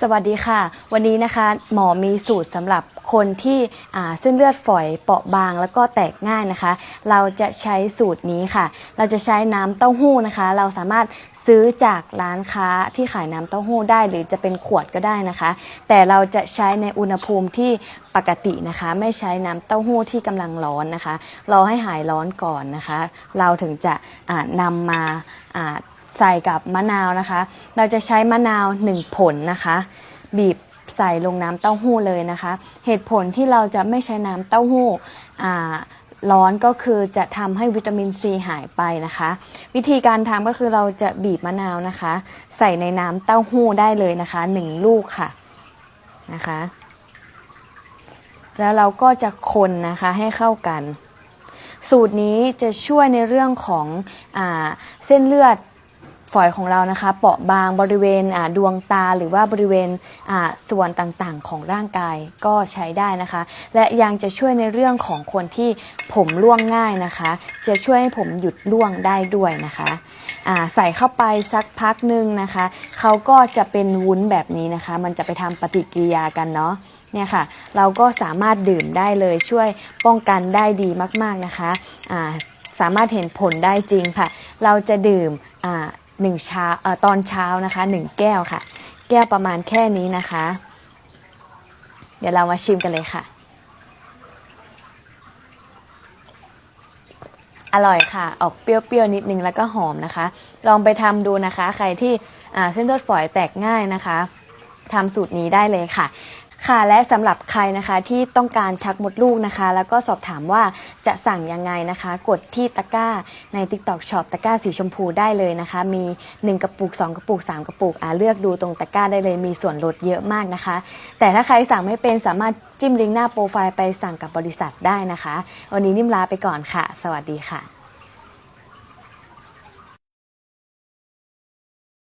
สวัสดีค่ะ วันนี้นะคะหมอมีสูตรสำหรับคนที่เส้นเลือดฝอยเปราะบางแล้วก็แตกง่ายนะคะ เราจะใช้สูตรนี้ค่ะ เราจะใช้น้ำเต้าหู้นะคะ เราสามารถซื้อจากร้านค้าที่ขายน้ำเต้าหู้ได้ หรือจะเป็นขวดก็ได้นะคะ แต่เราจะใช้ในอุณหภูมิที่ปกตินะคะ ไม่ใช้น้ำเต้าหู้ที่กำลังร้อนนะคะรอให้หายร้อนก่อนนะคะ เราถึงจะนำมา ใส่กับมะนาวนะคะ เราจะใช้มะนาว 1 ผลนะคะ บีบใส่ลงน้ำเต้าหู้เลยนะคะ เหตุผลที่เราจะไม่ใช้น้ำเต้าหู้ร้อนก็คือจะทำให้วิตามินซีหายไปนะคะ วิธีการทำก็คือเราจะบีบมะนาวนะคะ ใส่ในน้ำเต้าหู้ได้เลยนะคะ1ลูกค่ะนะคะ แล้วเราก็จะคนนะคะให้เข้ากัน สูตรนี้จะช่วยในเรื่องของอเส้นเลือด ฝอยของเรานะคะ เปราะบางบริเวณดวงตาหรือว่าบริเวณส่วนต่างๆ ของร่างกายก็ใช้ได้นะคะ และยังจะช่วยในเรื่องของคนที่ผมร่วงง่ายนะคะ จะช่วยให้ผมหยุดร่วงได้ด้วยนะคะใส่เข้าไปสักพักหนึ่งนะคะเขาก็จะเป็นวุ้นแบบนี้นะคะ มันจะไปทำปฏิกิริยากันเนาะเนี่ยค่ะเราก็สามารถดื่มได้เลยช่วยป้องกันได้ดีมาก ๆนะคะสามารถเห็นผลได้จริงค่ะ เราจะดื่ม หนึ่งเช้าเอ่อตอนเช้านะคะหนึ่งแก้วค่ะ แก้วประมาณแค่นี้นะคะ เดี๋ยวเรามาชิมกันเลยค่ะ อร่อยค่ะ ออกเปรี้ยวๆนิดนึงแล้วก็หอมนะคะ ลองไปทำดูนะคะ ใครที่อ่าเส้นเลือดฝอยแตกง่ายนะคะทำสูตรนี้ได้เลยค่ะ ค่ะและสำหรับใครนะคะที่ต้องการชักมดลูกนะคะ แล้วก็สอบถามว่าจะสั่งยังไงนะคะ กดที่ตะกร้าใน TikTok Shop ตะกร้าสีชมพูได้เลยนะคะ มี 1 กระปุก 2 กระปุก 3 กระปุกอ่าเลือกดูตรงตะกร้าได้เลยมีส่วนลดเยอะมากนะคะ แต่ถ้าใครสั่งไม่เป็นสามารถจิ้มลิงก์หน้าโปรไฟล์ไปสั่งกับบริษัทได้นะคะ วันนี้นิ่มลาไปก่อนค่ะ สวัสดีค่ะ